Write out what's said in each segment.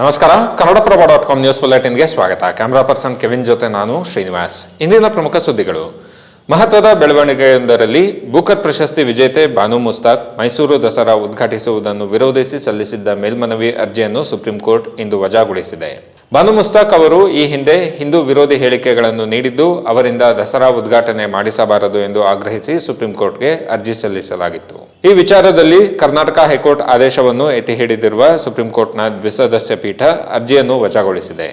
ನಮಸ್ಕಾರ. Kannadaprabha dot com news ಬುಲೆಟಿನ್ಗೆ ಸ್ವಾಗತ. ಕ್ಯಾಮರಾ ಪರ್ಸನ್ ಕೆವಿನ್ ಜೊತೆ ನಾನು ಶ್ರೀನಿವಾಸ್. ಇಂದಿನ ಪ್ರಮುಖ ಸುದ್ದಿಗಳು. ಮಹತ್ವದ ಬೆಳವಣಿಗೆಯೊಂದರಲ್ಲಿ ಬೂಕರ್ ಪ್ರಶಸ್ತಿ ವಿಜೇತೆ ಬಾನು ಮುಸ್ತಾಕ್ ಮೈಸೂರು ದಸರಾ ಉದ್ಘಾಟಿಸುವುದನ್ನು ವಿರೋಧಿಸಿ ಸಲ್ಲಿಸಿದ್ದ ಮೇಲ್ಮನವಿ ಅರ್ಜಿಯನ್ನು ಸುಪ್ರೀಂ ಕೋರ್ಟ್ ಇಂದು ವಜಾಗೊಳಿಸಿದೆ. ಬಾನು ಮುಸ್ತಾಕ್ ಅವರು ಈ ಹಿಂದೆ ಹಿಂದೂ ವಿರೋಧಿ ಹೇಳಿಕೆಗಳನ್ನು ನೀಡಿದ್ದು, ಅವರಿಂದ ದಸರಾ ಉದ್ಘಾಟನೆ ಮಾಡಿಸಬಾರದು ಎಂದು ಆಗ್ರಹಿಸಿ ಸುಪ್ರೀಂ ಕೋರ್ಟ್ಗೆ ಅರ್ಜಿ ಸಲ್ಲಿಸಲಾಗಿತ್ತು. ಈ ವಿಚಾರದಲ್ಲಿ ಕರ್ನಾಟಕ ಹೈಕೋರ್ಟ್ ಆದೇಶವನ್ನು ಎತ್ತಿ ಹಿಡಿದಿರುವ ಸುಪ್ರೀಂ ಕೋರ್ಟ್ನ ದ್ವಿಸದಸ್ಯ ಪೀಠ ಅರ್ಜಿಯನ್ನು ವಜಾಗೊಳಿಸಿದೆ.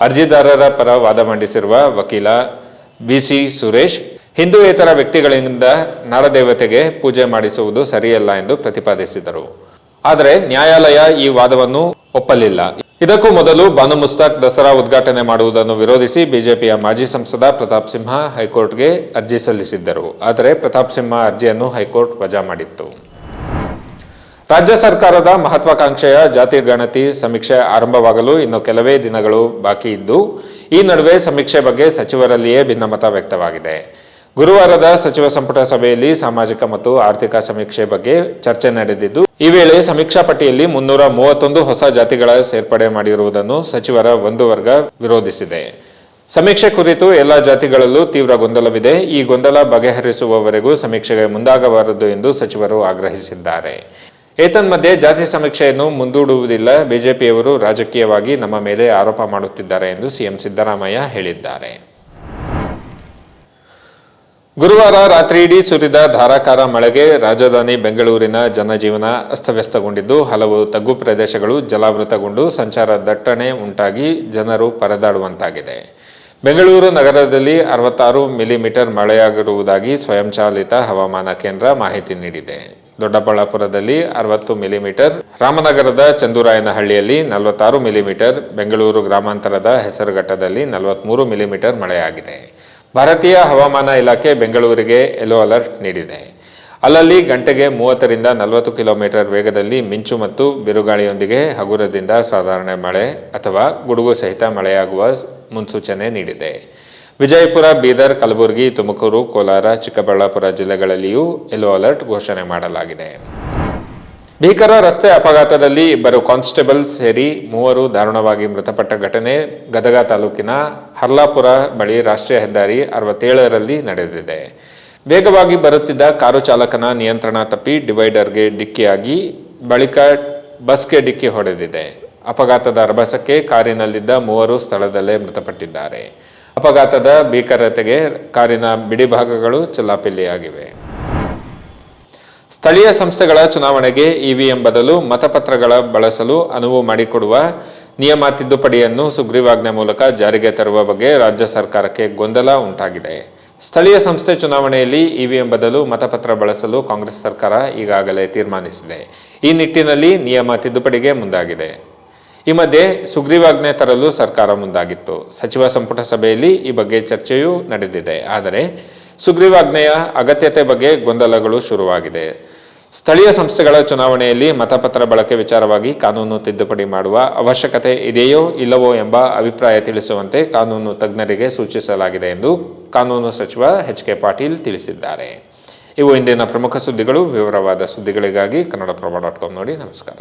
ಅರ್ಜಿದಾರರ ಪರ ವಾದ ಮಂಡಿಸಿರುವ ವಕೀಲ ಬಿಸಿ ಸುರೇಶ್, ಹಿಂದೂಯೇತರ ವ್ಯಕ್ತಿಗಳಿಂದ ನಾಡದೇವತೆಗೆ ಪೂಜೆ ಮಾಡಿಸುವುದು ಸರಿಯಲ್ಲ ಎಂದು ಪ್ರತಿಪಾದಿಸಿದರು. ಆದರೆ ನ್ಯಾಯಾಲಯ ಈ ವಾದವನ್ನು ಒಪ್ಪಲಿಲ್ಲ. ಇದಕ್ಕೂ ಮೊದಲು ಬಾನು ಮುಸ್ತಾಕ್ ದಸರಾ ಉದ್ಘಾಟನೆ ಮಾಡುವುದನ್ನು ವಿರೋಧಿಸಿ ಬಿಜೆಪಿಯ ಮಾಜಿ ಸಂಸದ ಪ್ರತಾಪ್ ಸಿಂಹ ಹೈಕೋರ್ಟ್ಗೆ ಅರ್ಜಿ ಸಲ್ಲಿಸಿದ್ದರು. ಆದರೆ ಪ್ರತಾಪ್ ಸಿಂಹ ಅರ್ಜಿಯನ್ನು ಹೈಕೋರ್ಟ್ ವಜಾ ಮಾಡಿತ್ತು. ರಾಜ್ಯ ಸರ್ಕಾರದ ಮಹತ್ವಾಕಾಂಕ್ಷೆಯ ಜಾತಿ ಗಣತಿ ಸಮೀಕ್ಷೆ ಆರಂಭವಾಗಲು ಇನ್ನು ಕೆಲವೇ ದಿನಗಳು ಬಾಕಿ ಇದ್ದು, ಈ ನಡುವೆ ಸಮೀಕ್ಷೆ ಬಗ್ಗೆ ಸಚಿವರಲ್ಲಿಯೇ ಭಿನ್ನಮತ ವ್ಯಕ್ತವಾಗಿದೆ. ಗುರುವಾರದ ಸಚಿವ ಸಂಪುಟ ಸಭೆಯಲ್ಲಿ ಸಾಮಾಜಿಕ ಮತ್ತು ಆರ್ಥಿಕ ಸಮೀಕ್ಷೆ ಬಗ್ಗೆ ಚರ್ಚೆ ನಡೆದಿದ್ದು, ಈ ವೇಳೆ ಸಮೀಕ್ಷಾ ಪಟ್ಟಿಯಲ್ಲಿ ಮುನ್ನೂರ ಮೂವತ್ತೊಂದು ಹೊಸ ಜಾತಿಗಳ ಸೇರ್ಪಡೆ ಮಾಡಿರುವುದನ್ನು ಸಚಿವರ ಒಂದು ವರ್ಗ ವಿರೋಧಿಸಿದೆ. ಸಮೀಕ್ಷೆ ಕುರಿತು ಎಲ್ಲ ಜಾತಿಗಳಲ್ಲೂ ತೀವ್ರ ಗೊಂದಲವಿದೆ. ಈ ಗೊಂದಲ ಬಗೆಹರಿಸುವವರೆಗೂ ಸಮೀಕ್ಷೆಗೆ ಮುಂದಾಗಬಾರದು ಎಂದು ಸಚಿವರು ಆಗ್ರಹಿಸಿದ್ದಾರೆ. ಏತನ್ಮಧ್ಯೆ ಜಾತಿ ಸಮೀಕ್ಷೆಯನ್ನು ಮುಂದೂಡುವುದಿಲ್ಲ. ಬಿಜೆಪಿಯವರು ರಾಜಕೀಯವಾಗಿ ನಮ್ಮ ಮೇಲೆ ಆರೋಪ ಮಾಡುತ್ತಿದ್ದಾರೆ ಎಂದು ಸಿಎಂ ಸಿದ್ದರಾಮಯ್ಯ ಹೇಳಿದ್ದಾರೆ. ಗುರುವಾರ ರಾತ್ರಿ ಇಡೀ ಸುರಿದ ಧಾರಾಕಾರ ಮಳೆಗೆ ರಾಜಧಾನಿ ಬೆಂಗಳೂರಿನ ಜನಜೀವನ ಅಸ್ತವ್ಯಸ್ತಗೊಂಡಿದ್ದು, ಹಲವು ತಗ್ಗು ಪ್ರದೇಶಗಳು ಜಲಾವೃತಗೊಂಡು ಸಂಚಾರ ದಟ್ಟಣೆ ಉಂಟಾಗಿ ಜನರು ಪರದಾಡುವಂತಾಗಿದೆ. ಬೆಂಗಳೂರು ನಗರದಲ್ಲಿ ಅರವತ್ತಾರು ಮಿಲಿಮೀಟರ್ ಮಳೆಯಾಗಿರುವುದಾಗಿ ಸ್ವಯಂಚಾಲಿತ ಹವಾಮಾನ ಕೇಂದ್ರ ಮಾಹಿತಿ ನೀಡಿದೆ. ದೊಡ್ಡಬಳ್ಳಾಪುರದಲ್ಲಿ ಅರವತ್ತು ಮಿಲಿಮೀಟರ್, ರಾಮನಗರದ ಚಂದೂರಾಯನಹಳ್ಳಿಯಲ್ಲಿ ನಲವತ್ತಾರು ಮಿಲಿಮೀಟರ್, ಬೆಂಗಳೂರು ಗ್ರಾಮಾಂತರದ ಹೆಸರುಘಟ್ಟದಲ್ಲಿ ನಲವತ್ಮೂರು ಮಿಲಿಮೀಟರ್ ಮಳೆಯಾಗಿದೆ. ಭಾರತೀಯ ಹವಾಮಾನ ಇಲಾಖೆ ಬೆಂಗಳೂರಿಗೆ ಯೆಲ್ಲೋ ಅಲರ್ಟ್ ನೀಡಿದೆ. ಅಲ್ಲಲ್ಲಿ ಗಂಟೆಗೆ ಮೂವತ್ತರಿಂದ ನಲವತ್ತು ಕಿಲೋಮೀಟರ್ ವೇಗದಲ್ಲಿ ಮಿಂಚು ಮತ್ತು ಬಿರುಗಾಳಿಯೊಂದಿಗೆ ಹಗುರದಿಂದ ಸಾಧಾರಣ ಮಳೆ ಅಥವಾ ಗುಡುಗು ಸಹಿತ ಮಳೆಯಾಗುವ ಮುನ್ಸೂಚನೆ ನೀಡಿದೆ. ವಿಜಯಪುರ, ಬೀದರ್, ಕಲಬುರಗಿ, ತುಮಕೂರು, ಕೋಲಾರ, ಚಿಕ್ಕಬಳ್ಳಾಪುರ ಜಿಲ್ಲೆಗಳಲ್ಲಿಯೂ ಯೆಲ್ಲೋ ಅಲರ್ಟ್ ಘೋಷಣೆ ಮಾಡಲಾಗಿದೆ. ಭೀಕರ ರಸ್ತೆ ಅಪಘಾತದಲ್ಲಿ ಇಬ್ಬರು ಕಾನ್ಸ್ಟೇಬಲ್ ಸೇರಿ ಮೂವರು ದಾರುಣವಾಗಿ ಮೃತಪಟ್ಟ ಘಟನೆ ಗದಗ ತಾಲೂಕಿನ ಹರ್ಲಾಪುರ ಬಳಿ ರಾಷ್ಟ್ರೀಯ ಹೆದ್ದಾರಿ ಅರವತ್ತೇಳರಲ್ಲಿ ನಡೆದಿದೆ. ವೇಗವಾಗಿ ಬರುತ್ತಿದ್ದ ಕಾರು ಚಾಲಕನ ನಿಯಂತ್ರಣ ತಪ್ಪಿ ಡಿವೈಡರ್ಗೆ ಡಿಕ್ಕಿಯಾಗಿ, ಬಳಿಕ ಬಸ್ಗೆ ಡಿಕ್ಕಿ ಹೊಡೆದಿದೆ. ಅಪಘಾತದ ರಭಸಕ್ಕೆ ಕಾರಿನಲ್ಲಿದ್ದ ಮೂವರು ಸ್ಥಳದಲ್ಲೇ ಮೃತಪಟ್ಟಿದ್ದಾರೆ. ಅಪಘಾತದ ಭೀಕರತೆಗೆ ಕಾರಿನ ಬಿಡಿಭಾಗಗಳು ಚೆಲ್ಲಾಪಿಲ್ಲಿಯಾಗಿವೆ. ಸ್ಥಳೀಯ ಸಂಸ್ಥೆಗಳ ಚುನಾವಣೆಗೆ ಇವಿಎಂ ಬದಲು ಮತಪತ್ರಗಳ ಬಳಸಲು ಅನುವು ಮಾಡಿಕೊಡುವ ನಿಯಮ ತಿದ್ದುಪಡಿಯನ್ನು ಸುಗ್ರೀವಾಜ್ಞೆ ಮೂಲಕ ಜಾರಿಗೆ ತರುವ ಬಗ್ಗೆ ರಾಜ್ಯ ಸರ್ಕಾರಕ್ಕೆ ಗೊಂದಲ ಉಂಟಾಗಿದೆ. ಸ್ಥಳೀಯ ಸಂಸ್ಥೆ ಚುನಾವಣೆಯಲ್ಲಿ ಇವಿಎಂ ಬದಲು ಮತಪತ್ರ ಬಳಸಲು ಕಾಂಗ್ರೆಸ್ ಸರ್ಕಾರ ಈಗಾಗಲೇ ತೀರ್ಮಾನಿಸಿದೆ. ಈ ನಿಟ್ಟಿನಲ್ಲಿ ನಿಯಮ ತಿದ್ದುಪಡಿಗೆ ಮುಂದಾಗಿದೆ. ಈ ಮಧ್ಯೆ ಸುಗ್ರೀವಾಜ್ಞೆ ತರಲು ಸರ್ಕಾರ ಮುಂದಾಗಿತ್ತು. ಸಚಿವ ಸಂಪುಟ ಸಭೆಯಲ್ಲಿ ಈ ಬಗ್ಗೆ ಚರ್ಚೆಯೂ ನಡೆದಿದೆ. ಆದರೆ ಸುಗ್ರೀವಾಜ್ಞೆಯ ಅಗತ್ಯತೆ ಬಗ್ಗೆ ಗೊಂದಲಗಳು ಶುರುವಾಗಿದೆ. ಸ್ಥಳೀಯ ಸಂಸ್ಥೆಗಳ ಚುನಾವಣೆಯಲ್ಲಿ ಮತಪತ್ರ ಬಳಕೆ ವಿಚಾರವಾಗಿ ಕಾನೂನು ತಿದ್ದುಪಡಿ ಮಾಡುವ ಅವಶ್ಯಕತೆ ಇದೆಯೋ ಇಲ್ಲವೋ ಎಂಬ ಅಭಿಪ್ರಾಯ ತಿಳಿಸುವಂತೆ ಕಾನೂನು ತಜ್ಞರಿಗೆ ಸೂಚಿಸಲಾಗಿದೆ ಎಂದು ಕಾನೂನು ಸಚಿವ ಎಚ್ ಕೆ ಪಾಟೀಲ್ ತಿಳಿಸಿದ್ದಾರೆ. ಇವು ಇಂದಿನ ಪ್ರಮುಖ ಸುದ್ದಿಗಳು. ವಿವರವಾದ ಸುದ್ದಿಗಳಿಗಾಗಿ ಕನ್ನಡಪ್ರಭ ಡಾಟ್ ಕಾಮ್ ನೋಡಿ ನಮಸ್ಕಾರ.